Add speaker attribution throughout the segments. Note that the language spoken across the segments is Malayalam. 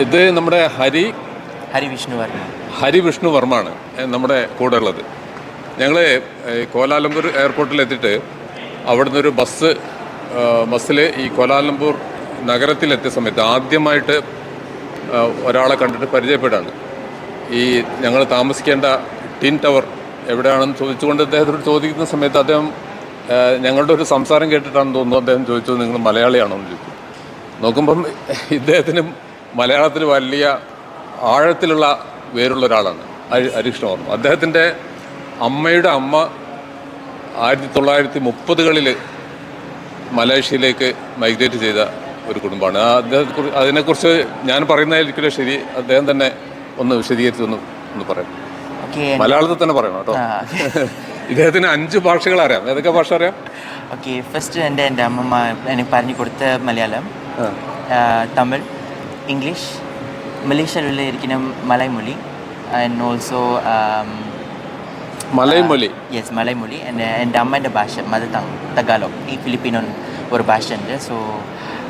Speaker 1: ഇത് നമ്മുടെ ഹരി
Speaker 2: ഹരി വിഷ്ണു വർമ്മ.
Speaker 1: ഹരി വിഷ്ണു വർമ്മയാണ് നമ്മുടെ കൂടെ ഉള്ളത്. ഞങ്ങൾ കോലാലംപൂർ എയർപോർട്ടിൽ എത്തിയിട്ട് അവിടുന്ന് ഒരു ബസ് ബസ്സിൽ ഈ കോലാലംപൂർ നഗരത്തിലെത്തിയ സമയത്ത് ആദ്യമായിട്ട് ഒരാളെ കണ്ടിട്ട് പരിചയപ്പെടാണ് ഈ ഞങ്ങൾ താമസിക്കേണ്ട ടിൻ ടവർ എവിടെയാണെന്ന് ചോദിച്ചുകൊണ്ട് അദ്ദേഹത്തോട് ചോദിക്കുന്ന സമയത്ത് അദ്ദേഹം ഞങ്ങളുടെ ഒരു സംസാരം കേട്ടിട്ടാണെന്ന് തോന്നുന്നു അദ്ദേഹം ചോദിച്ചു നിങ്ങൾ മലയാളിയാണോ എന്ന് ചോദിച്ചു. നോക്കുമ്പം ഇദ്ദേഹത്തിന് മലയാളത്തിൽ വലിയ ആഴത്തിലുള്ള വേരുള്ള ഒരാളാണ്. ഹരികൃഷ്ണ വർമ്മ അദ്ദേഹത്തിന്റെ അമ്മയുടെ അമ്മ ആയിരത്തി തൊള്ളായിരത്തി മുപ്പതുകളിൽ മലേഷ്യയിലേക്ക് മൈഗ്രേറ്റ് ചെയ്ത ഒരു കുടുംബമാണ്. അദ്ദേഹത്തെ അതിനെക്കുറിച്ച് ഞാൻ പറയുന്നതായിരിക്കില്ല ശരി. അദ്ദേഹം തന്നെ ഒന്ന് വിശദീകരിച്ച് ഒന്ന് ഒന്ന് പറയാം. മലയാളത്തിൽ തന്നെ പറയണം കേട്ടോ. ഇദ്ദേഹത്തിന് അഞ്ച് ഭാഷകൾ അറിയാം. ഏതൊക്കെ ഭാഷ അറിയാം?
Speaker 2: ഓക്കെ ഫസ്റ്റ് എന്റെ എന്റെ അമ്മമ്മ എനിക്ക് പറഞ്ഞു കൊടുത്ത മലയാളം ആ, തമിഴ് ഇംഗ്ലീഷ് മലേഷ്യയിൽ ഇരിക്കുന്ന മലൈമൊഴി. ആൻഡ് ഓൾസോ
Speaker 1: മലൈമൊഴി.
Speaker 2: യെസ് മലൈമൊഴി. എന്റെ എന്റെ അമ്മേന്റെ ഭാഷ മദർ തങ് തഗാലോ ഈ ഫിലിപ്പീനോ ഒരു ഭാഷ ഉണ്ട് സോ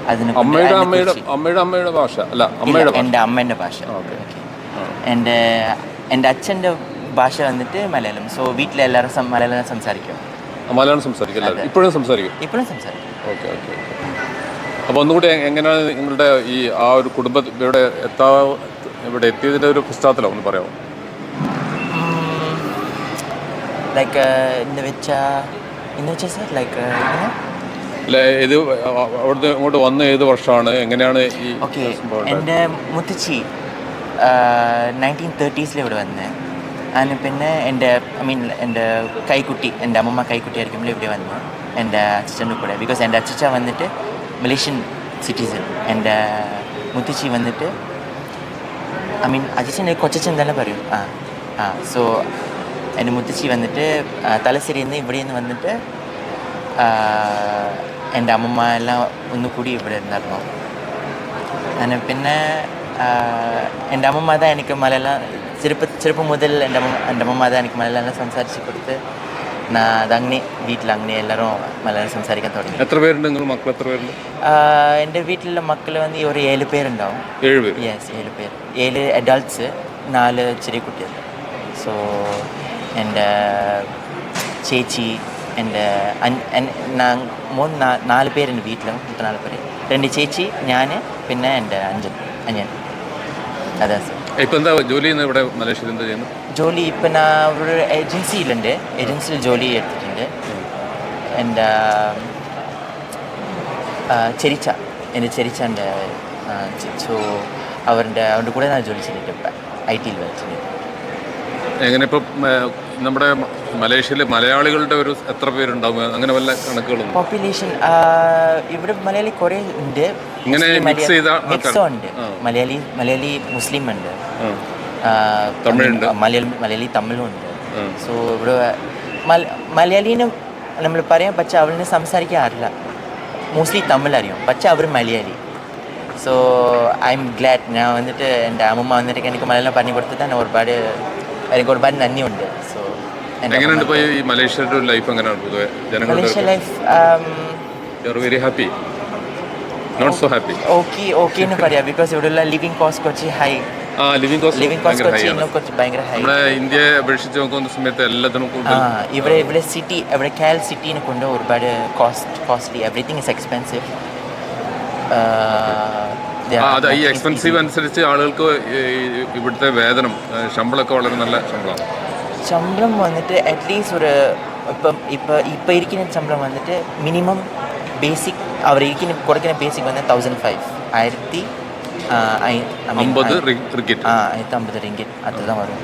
Speaker 2: അതിന്
Speaker 1: അമ്മയുടെ അമ്മയുടെ അമ്മയുടെ അമ്മയുടെ ഭാഷ. അല്ല അമ്മയുടെ
Speaker 2: എന്റെ അമ്മേന്റെ ഭാഷ. എന്റെ എന്റെ അച്ഛന്റെ ഭാഷ വന്നിട്ട് മലയാളം. സോ വീട്ടിലെല്ലാവരും മലയാളം സംസാരിക്കും.
Speaker 1: മലയാളം സംസാരിക്കും ഇപ്പോഴും സംസാരിക്കും?
Speaker 2: ഇപ്പോഴും സംസാരിക്കും.
Speaker 1: Okay okay. അപ്പോൾ ഒന്നുകൂടി എങ്ങനെയാണ് നിങ്ങളുടെ ഈ ആ ഒരു കുടുംബ ഇവിടെ എത്താ ഇവിടെ എത്തിയതിന്റെ ഒരു പശ്ചാത്തലം ഒന്ന് പറയാമോ?
Speaker 2: ലൈക്ക് എന്ന് വെച്ചാൽ എന്ന് വെച്ചാൽ സാർ ലൈക്ക്
Speaker 1: അല്ല ഇത് അ- അവിടുന്ന് ഇങ്ങോട്ട് വന്ന ഏത് വർഷമാണ്? എങ്ങനെയാണ് ഈ
Speaker 2: ഓക്കെ എന്റെ മുത്തച്ചി നയന്റീൻ തേർട്ടീസിൽ ഇവിടെ വന്ന്. അതിന് പിന്നെ എന്റെ ഐ മീൻ എന്റെ കൈക്കുട്ടി എന്റെ അമ്മമ്മ കൈക്കുട്ടി ഇവിടെ വന്നു എന്റെ അച്ഛന്റെ കൂടെ. ബിക്കോസ് എന്റെ അച്ഛച്ച വന്നിട്ട് മലേഷ്യൻ സിറ്റിസൺ എൻ്റെ മുത്തച്ചി വന്നിട്ട് ഐ മീൻ അച്ഛൻ കൊച്ചച്ഛൻ തന്നെ പറയും ആ ആ സോ എൻ്റെ മുത്തച്ചി വന്നിട്ട് ആ, തലശ്ശേരിയിൽ നിന്ന് ഇവിടെ നിന്ന് വന്നിട്ട് ആ, എൻ്റെ അമ്മമ്മ എല്ലാം ഒന്നുകൂടി ഇവിടെ ഉണ്ടായിരുന്നു അങ്ങനെ പിന്നെ ആ, എൻ്റെ അമ്മമ്മ தான் എനിക്ക് മലയാളം ചെറുപ്പ ചെറുപ്പം മുതൽ എൻ്റെ അമ്മ എൻ്റെ അമ്മമ്മ தான் എനിക്ക് മലയാളം സംസാരിച്ച് കൊടുത്ത് അതങ്ങനെ വീട്ടിൽ അങ്ങനെ എല്ലാവരും മലയാളം സംസാരിക്കാൻ തുടങ്ങി.
Speaker 1: എത്ര പേരുണ്ട് നിങ്ങൾ മക്കൾ എത്ര പേരുണ്ട്?
Speaker 2: എന്റെ വീട്ടിലുള്ള മക്കൾ വന്ന് ഒരു ഏഴ് പേരുണ്ടാവും.
Speaker 1: ഏഴ് പേര്?
Speaker 2: യെസ് ഏഴ് പേര്. ഏഴ് അഡൾട്ട്സ് നാല് ചെറിയ കുട്ടികൾ. സോ എന്റെ ചേച്ചി എന്റെ മൂന്ന് നാല് പേരുണ്ട് വീട്ടിലും മൊത്തം നാല് പേര്. രണ്ട് ചേച്ചി ഞാൻ പിന്നെ എന്റെ അഞ്ചൻ അനിയൻ. അതെ സർ
Speaker 1: ഇപ്പം എന്താ ജോലി ചെയ്യുന്നത് ഇവിടെ? മലേഷ്യയിൽ എന്താ ചെയ്യുന്നത്?
Speaker 2: ജോലി ഇപ്പം ഞാൻ ഒരു ഏജൻസിയിലുണ്ട്. ഏജൻസിയിൽ ജോലി എടുത്തിട്ടുണ്ട്. എന്റെ ചെരിച്ച. എന്റെ ചെരിച്ചന്റെ സോ അവരുടെ അവരുടെ കൂടെ ഞാൻ ജോലി ചെയ്തിട്ട് ഇപ്പം ഐ ടിയിൽ വെച്ചിട്ടുണ്ട്
Speaker 1: എങ്ങനെ ഇപ്പം നമ്മുടെ മലേഷ്യയിൽ മലയാളികളുടെ ഒരു എത്ര പേരുണ്ടാവും? അങ്ങനെ വല്ല കണക്കുകളും
Speaker 2: പോപ്പുലേഷൻ ഇവിടെ മലയാളി കുറേ ഉണ്ട്.
Speaker 1: ഇങ്ങനെ
Speaker 2: മിക്സ്? ഉണ്ട്. മലയാളി മലയാളി മുസ്ലിം ഉണ്ട്. മലയാളി മലയാളി തമിഴും ഉണ്ട്
Speaker 1: ആ.
Speaker 2: സോ ഇവിടെ മല മലയാളീനും നമ്മൾ പറയാം പക്ഷെ അവളിനെ സംസാരിക്കാൻ അറിയില്ല. മോസ്റ്റ്ലി തമിഴ് അറിയും പക്ഷെ അവർ Malayali. So I'm glad ഞാൻ വന്നിട്ട് എന്റെ അമ്മമ്മ വന്നിട്ട് എനിക്ക് മലയാളം പറഞ്ഞു കൊടുത്തിട്ട് ഒരുപാട് എനിക്ക് ഒരുപാട് നന്ദിയുണ്ട്. സോ
Speaker 1: മലേഷ്യയുടെ ലൈഫ് എങ്ങനെയാണ് പൊതുവെ? Malaysia life very happy not so happy
Speaker 2: okay okay എന്ന് പറയാം ബിക്കോസ് ഇവിടെയുള്ള ലിവിങ് കോസ്റ്റ് കുറച്ച്
Speaker 1: high living
Speaker 2: cost living
Speaker 1: cost high
Speaker 2: കുറച്ച് ഭയങ്കര ഹൈ
Speaker 1: നമ്മുടെ ഇന്ത്യയെ അപേക്ഷിച്ച് നോക്കുന്ന സമയത്ത് എല്ലാത്തിനും കൂടുതൽ
Speaker 2: ഇവിടെ ഇവിടെ സിറ്റി ഇവിടെ കാൽ സിറ്റീനെ കൊണ്ട് ഒരുപാട് cost costly everything is
Speaker 1: expensive അത് ഈ എക്സ്പെൻസീവ് അനുസരിച്ച് ആളുകൾക്ക് ഇവിടുത്തെ വേതനം ശമ്പളമൊക്കെ വളരെ നല്ല ശമ്പളമാണ്.
Speaker 2: ശമ്പളം വന്നിട്ട് അറ്റ്ലീസ്റ്റ് ഒരു ഇപ്പം ഇപ്പം ഇപ്പം ഇരിക്കുന്ന ശമ്പളം വന്നിട്ട് മിനിമം ബേസിക് അവർ ഇരിക്കുന്ന കുറയ്ക്കുന്ന ബേസിക് വന്ന് തൗസൻഡ് ഫൈവ് ആയിരത്തി ആ, ഐ- I mean,
Speaker 1: അമ്പത്
Speaker 2: ആ,
Speaker 1: റിക്കറ്റ്
Speaker 2: ஆ ஆயிரத்தி ஐம்பது ரிங்கிட் அதுதான் வரும்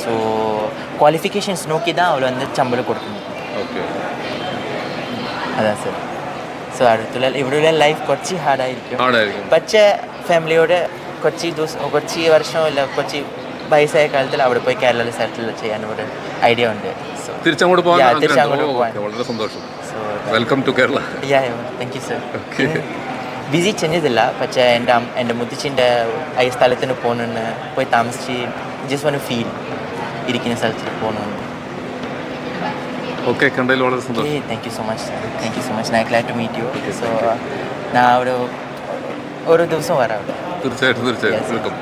Speaker 2: ஸோ குவாலிஃபிகேஷன்ஸ் நோக்கி தான் அவளை வந்து சம்பளம் கொடுக்கணும்
Speaker 1: ഓക്കെ
Speaker 2: அதான் சார் ஸோ അടുത്തുള്ള ഇവിടെയുള്ള ലൈഫ് കുറച്ച് ഹാർഡായിരിക്കും
Speaker 1: ആടായിരിക്കും
Speaker 2: പക്ഷേ ഫാമിലിയോട് കുറച്ച് ദിവസം കുറച്ച് വർഷം ഇല്ല കുറച്ച് വയസ്സായ കാലത്തിൽ അവിടെ പോയി കേരളത്തിൽ സെറ്റിൽ ചെയ്യാൻ ഒരു ഐഡിയ ഉണ്ട് സോ
Speaker 1: തിരിച്ചങ്ങോട്ട് പോകാൻ
Speaker 2: Yeah,
Speaker 1: ആഗ്രഹമുണ്ടോ?
Speaker 2: തിരിച്ചങ്ങോട്ട്
Speaker 1: ഓ,
Speaker 2: പോകാൻ.
Speaker 1: okay, വളരെ സന്തോഷം
Speaker 2: so
Speaker 1: welcome to Kerala
Speaker 2: yeah thank you sir busy ചെഞ്ഞതില്ല പക്ഷേ എന്റെ എന്റെ മുത്തച്ഛന്റെ ഈ സ്ഥലത്തിന് പോകണമെന്ന് പോയി താമസിച്ച് ജസ്റ്റ് വൺ ഫീൽ ഇരിക്കുന്ന സ്ഥലത്ത് പോകണമെന്ന്
Speaker 1: ഓക്കെ കണ്ടതിൽ വളരെ സന്തോഷം.
Speaker 2: Thank you so much Thank you so much. ഞാൻ glad to meet you. So, ഞാൻ ഒരു ഓരോ ദിവസം വരാം.
Speaker 1: തീർച്ചയായിട്ടും തീർച്ചയായിട്ടും. വെൽക്കം